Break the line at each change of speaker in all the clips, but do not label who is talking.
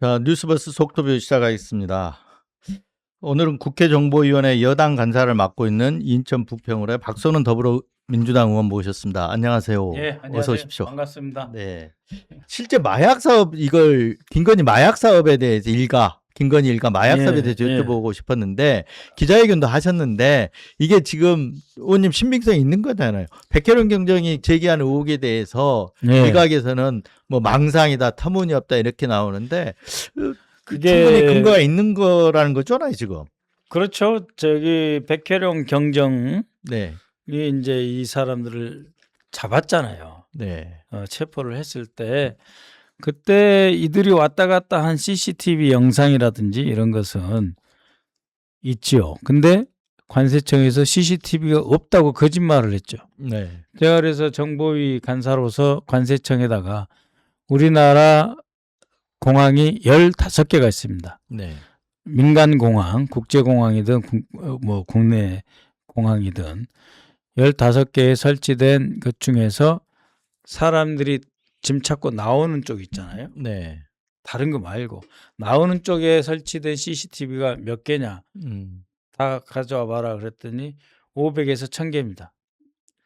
자, 뉴스버스 속도뷰 시작하겠습니다. 오늘은 국회 정보위원회 여당 간사를 맡고 있는 인천 부평을의 박선은 더불어민주당 의원 모셨습니다. 안녕하세요.
예, 안녕하세요.
어서 오십시오.
반갑습니다.
네. 실제 마약 사업 이걸 김건희 마약 사업에 대해서 일가 김건희 일가 마약
예,
사업에 대해서
예.
여쭤보고 싶었는데 기자회견도 하셨는데 이게 지금 의원님 신빙성이 있는 거잖아요. 백혜련 경정이 제기한 의혹에 대해서
예.
일각에서는 뭐 망상이다, 터무니없다 이렇게 나오는데 어,
그게
충분히 근거가 있는 거라는 거잖아요, 지금.
그렇죠. 저기 백혜룡 경정이
네,
이제 이 사람들을 잡았잖아요.
네,
어, 체포를 했을 때 그때 이들이 왔다 갔다 한 CCTV 영상이라든지 이런 것은 있지요. 근데 관세청에서 CCTV가 없다고 거짓말을 했죠.
네,
제가 그래서 정보위 간사로서 관세청에다가 우리나라 공항이 15개가 있습니다.
네,
민간 공항, 국제 공항이든 국- 어, 뭐 국내 공항이든 15개에 설치된 것 중에서 사람들이 짐 찾고 나오는 쪽 있잖아요.
네.
다른 거 말고 나오는 쪽에 설치된 CCTV가 몇 개냐?
음,
다 가져와 봐라 그랬더니 500에서 1000개입니다.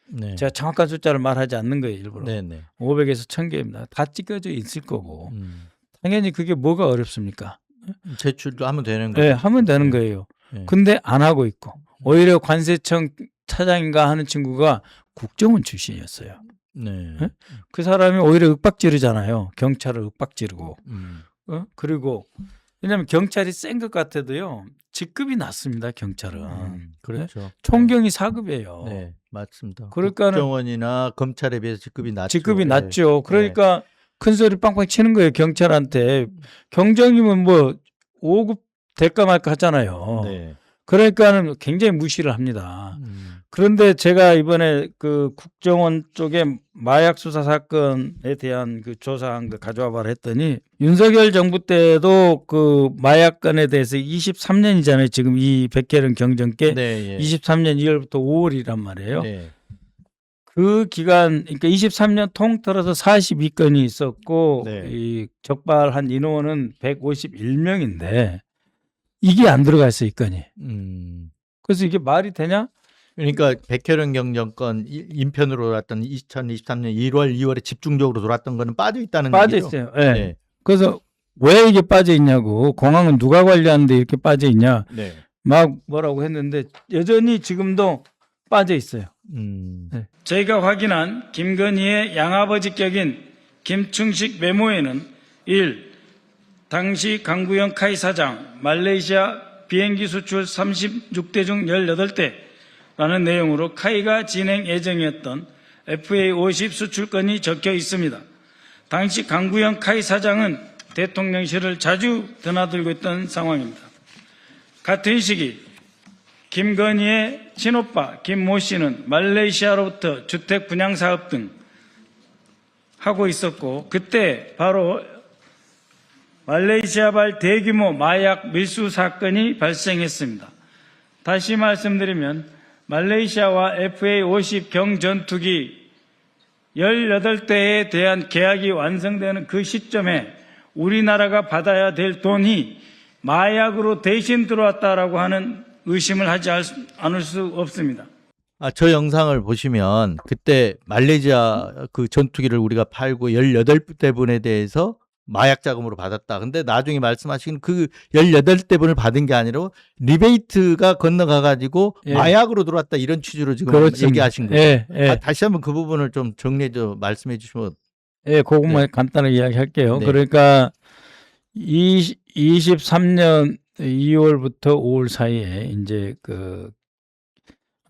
네.
제가 정확한 숫자를 말하지 않는 거예요, 일부러.
네, 네.
500에서 1000개입니다. 다 찍혀져 있을 거고.
음.
당연히 그게 뭐가 어렵습니까?
제출도 하면 되는 거죠.
네, 하면 되는 거예요.
네.
근데 안 하고 있고 오히려 관세청 차장인가 하는 친구가 국정원 출신이었어요.
네.
네? 그 사람이 오히려 윽박지르잖아요. 경찰을 윽박지르고.
음.
어? 그리고 왜냐하면 경찰이 센 것 같아도요. 직급이 낮습니다. 경찰은
음, 그렇죠.
총경이 4급이에요.
네, 맞습니다.
그러니까는-
국정원이나 검찰에 비해서 직급이 낮죠.
직급이
네.
낮죠. 그러니까 큰 소리 빵빵 치는 거예요. 경찰한테 경정이면 뭐 5급 될까 말까 하잖아요.
네.
그러니까는 굉장히 무시를 합니다.
음.
그런데 제가 이번에 그 국정원 쪽에 마약 수사 사건에 대한 그 조사한 거 가져와 봐라 했더니 윤석열 정부 때도 그 마약 건에 대해서 23년이잖아요. 지금 이 백혜련 경정께
네, 예.
23년 2월부터 5월이란 말이에요.
네.
그 기간 그러니까 23년 통틀어서 42건이 있었고
네.
이 적발한 인원은 151명인데 이게 안 들어가 있어 이 건이.
음.
그래서 이게 말이 되냐?
그러니까 백혜련 경정권 이- 인편으로 돌았던 2023년 1월, 2월에 집중적으로 돌았던 거는 빠져 있다는
빠져
얘기죠.
있어요. 예.
네.
그래서 왜 이게 빠져 있냐고 공항은 누가 관리하는데 이렇게 빠져 있냐
네.
막 뭐라고 했는데 여전히 지금도 빠져 있어요.
음.
저희가 확인한 김건희의 양아버지 격인 김충식 메모에는 1. 당시 강구영 카이 사장 말레이시아 비행기 수출 36대 중 18대라는 내용으로 카이가 진행 예정이었던 FA50 수출건이 적혀 있습니다. 당시 강구영 카이 사장은 대통령실을 자주 드나들고 있던 상황입니다. 같은 시기 김건희의 친오빠 김모 씨는 말레이시아로부터 주택 분양 사업 등 하고 있었고 그때 바로 말레이시아발 대규모 마약 밀수 사건이 발생했습니다. 다시 말씀드리면 말레이시아와 FA50 경전투기 18대에 대한 계약이 완성되는 그 시점에 우리나라가 받아야 될 돈이 마약으로 대신 들어왔다라고 하는 의심을 하지 않- 않을 수 없습니다.
아, 저 영상을 보시면 그때 말레이시아 그 전투기를 우리가 팔고 18대분에 대해서 마약 자금으로 받았다. 근데 나중에 말씀하신 그 18대분을 받은 게 아니라 리베이트가 건너가 가지고
예.
마약으로 들어왔다 이런 취지로 지금
그렇습니다.
얘기하신 거예요.
예, 예.
아, 다시 한번 그 부분을 좀 정리해 줘 말씀해 주시면
예, 그것만 간단하게 이야기할게요.
네.
그러니까 20, 23년 2월부터 5월 사이에 이제 그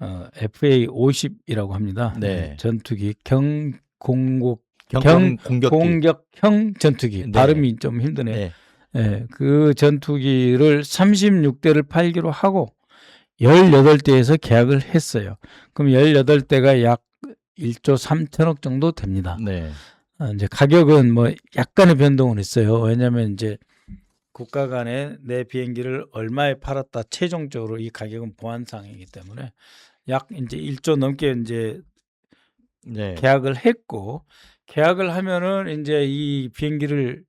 어, FA 50이라고 합니다.
네.
전투기 경공국
경공 공격기.
공격형 전투기
네.
발음이 좀 힘드네.
네.
예, 그 전투기를 36대를 팔기로 하고 18대에서 계약을 했어요. 그럼 18대가 약 1조 3천억 정도 됩니다.
네.
아, 이제 가격은 뭐 약간의 변동은 있어요. 왜냐하면 이제 국가 간에 내 비행기를 얼마에 팔았다 최종적으로 이 가격은 보안상이기 때문에 약 이제 1조 넘게 이제
네.
계약을 했고 계약을 하면은 이제 이 비행기를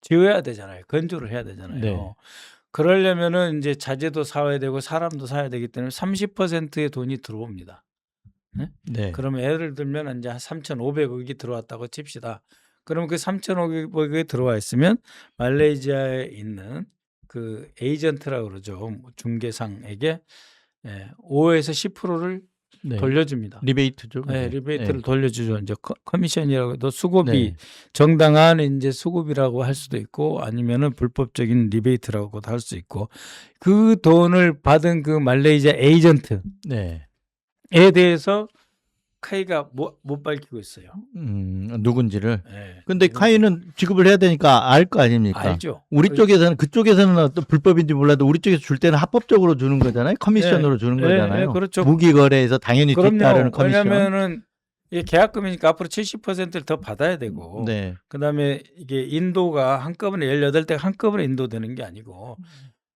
지어야 되잖아요. 건조를 해야 되잖아요.
네.
그러려면은 이제 자재도 사야 되고 사람도 사야 되기 때문에 30%의 돈이 들어옵니다.
네.
그러면 예를 들면 이제 한 3,500억이 들어왔다고 칩시다. 그러면 그 3,500억이 들어와 있으면 말레이시아에 있는 그 에이전트라고 그러죠. 뭐 중개상에게 예, 5에서 10%를
네.
돌려줍니다.
리베이트죠.
네. 리베이트를 돌려주죠. 이제 커- 커미션이라고 해도 수고비
네.
정당한 이제 수고비라고 할 수도 있고 아니면은 불법적인 리베이트라고도 할 수 있고 그 돈을 받은 그 말레이시아 에이전트에
네.
대해서 카이가 못, 못 밝히고 있어요.
음, 누군지를.
네.
근데 카이는 지급을 해야 되니까 알 거 아닙니까?
알죠.
우리
그-
쪽에서는 그쪽에서는 어떤 불법인지 몰라도 우리 쪽에서 줄 때는 합법적으로 주는 거잖아요. 커미션으로 주는
네,
거잖아요.
네, 그렇죠.
무기 거래에서 당연히 뒤따르는. 커미션.
왜냐면은 이게 계약금이니까 앞으로 70%를 더 받아야 되고
네.
그다음에 이게 인도가 한꺼번에 18대가 한꺼번에 인도되는 게 아니고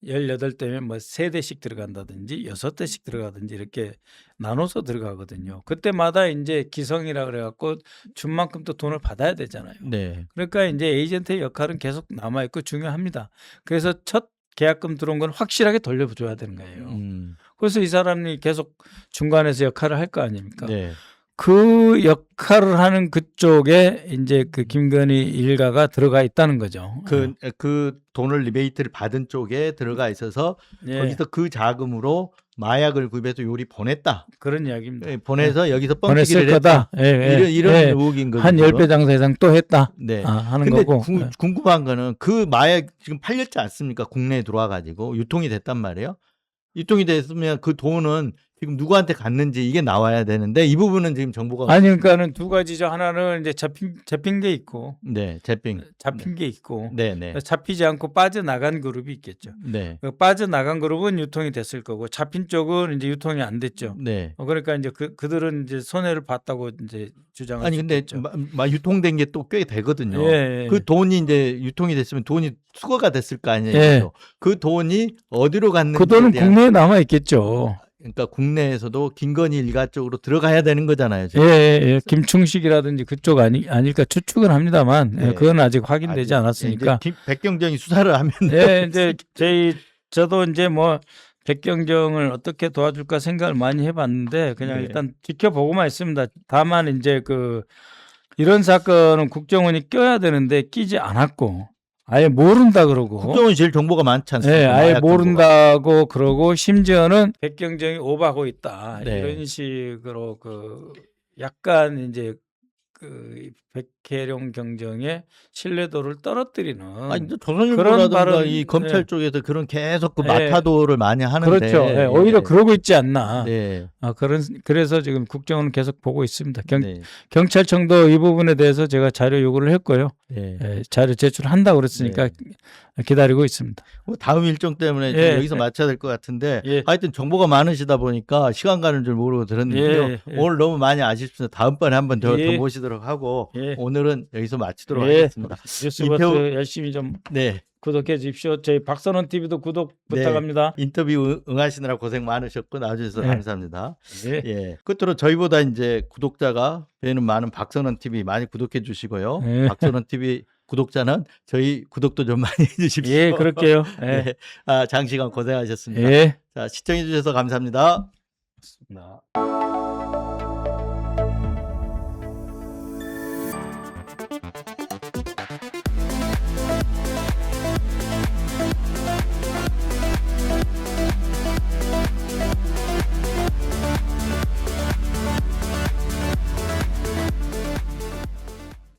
18대면 뭐 세대씩 들어간다든지 여섯 대씩 들어가든지 이렇게 나눠서 들어가거든요. 그때마다 이제 기성이라 그래 갖고 준 만큼 또 돈을 받아야 되잖아요.
네.
그러니까 이제 에이전트의 역할은 계속 남아 있고 중요합니다. 그래서 첫 계약금 들어온 건 확실하게 돌려줘야 되는 거예요.
음.
그래서 이 사람이 계속 중간에서 역할을 할 거 아닙니까?
네.
그 역할을 하는 그쪽에 이제 그 김건희 일가가 들어가 있다는 거죠.
그, 그 돈을 리베이트를 받은 쪽에 들어가 있어서
예,
거기서 그 자금으로 마약을 구입해서 요리 보냈다.
그런 이야기입니다.
예, 보내서 여기서
네. 보냈을
뻥튀기를 했다.
거다. 예, 예,
이런, 이런
예.
의혹인 거죠.
한 10배 장사 이상 또 했다.
네.
아, 하는
근데
거고.
구-
예.
궁금한 거는 그 마약 지금 팔렸지 않습니까? 국내에 들어와 가지고 유통이 됐단 말이에요. 유통이 됐으면 그 돈은 지금 누구한테 갔는지 이게 나와야 되는데 이 부분은 지금 정보가
아니 그러니까는 두 가지죠. 하나는 이제 잡힌 잡힌 게 있고
네, 제빙.
잡힌 게 있고
네, 네.
잡히지 않고 빠져나간 그룹이 있겠죠.
네.
그 빠져나간 그룹은 유통이 됐을 거고 잡힌 쪽은 이제 유통이 안 됐죠.
네.
어, 그러니까 이제 그 그들은 이제 손해를 봤다고 이제 주장을
아니 근데 마, 마- 유통된 게 또 꽤 되거든요.
예, 예.
그 돈이 이제 유통이 됐으면 돈이 수거가 됐을 거 아니에요.
예.
그 돈이 어디로 갔는지
그 돈은 국내에 남아 있겠죠.
그러니까 국내에서도 김건희 일가 쪽으로 들어가야 되는 거잖아요.
예,
지금.
예, 예. 김충식이라든지 그쪽 아니 아닐까 추측은 합니다만 예,
네.
그건 아직 확인되지 않았으니까.
이제 김- 백경정이 수사를 하면
예, 이제 저희 저도 이제 뭐 백경정을 어떻게 도와줄까 생각을 많이 해봤는데 그냥
네.
일단 지켜보고만 있습니다. 다만 이제 그 이런 사건은 국정원이 껴야 되는데 끼지 않았고 아예 모른다 그러고
국정원이 제일 정보가 많지 않습니까?
예, 아예. 모른다고 그러고 심지어는 백경정이 오버하고 있다
네.
이런 식으로 그 약간 이제 그 백혜룡 경정의 신뢰도를 떨어뜨리는
아니 조선일보라든가
발언,
이 검찰
예.
쪽에서 그런 계속 그
예.
마타도를 많이 하는데
그렇죠. 예, 오히려
예.
그러고 있지 않나.
네.
아, 그런 그래서 지금 국정원은 계속 보고 있습니다. 경,
네.
경찰청도 이 부분에 대해서 제가 자료 요구를 했고요.
네.
예, 자료 제출한다고 그랬으니까 기다리고 있습니다.
뭐 다음 일정 때문에. 여기서 마쳐야 될 것 같은데
예.
하여튼 정보가 많으시다 보니까 시간 가는 줄 모르고 들었는데요. 오늘 너무 많이 아쉽습니다. 다음번에 한번 더,
예.
더 모시도록 하고
예.
오늘은 여기서 마치도록
예.
하겠습니다.
뉴스버스
인터뷰-
열심히 좀
네.
구독해 주십시오. 저희 박선원 TV도 구독
네.
부탁합니다.
인터뷰 응- 응하시느라 고생 많으셨고 나와주셔서
예.
감사합니다.
예.
예. 끝으로 저희보다 이제 구독자가 되는 많은 박선원 TV 많이 구독해 주시고요.
예.
박선원 TV 구독자는 저희 구독도 좀 많이 해 주십시오.
예, 그럴게요. 예.
예. 아, 장시간 고생하셨습니다.
예.
자, 시청해 주셔서 감사합니다.
나.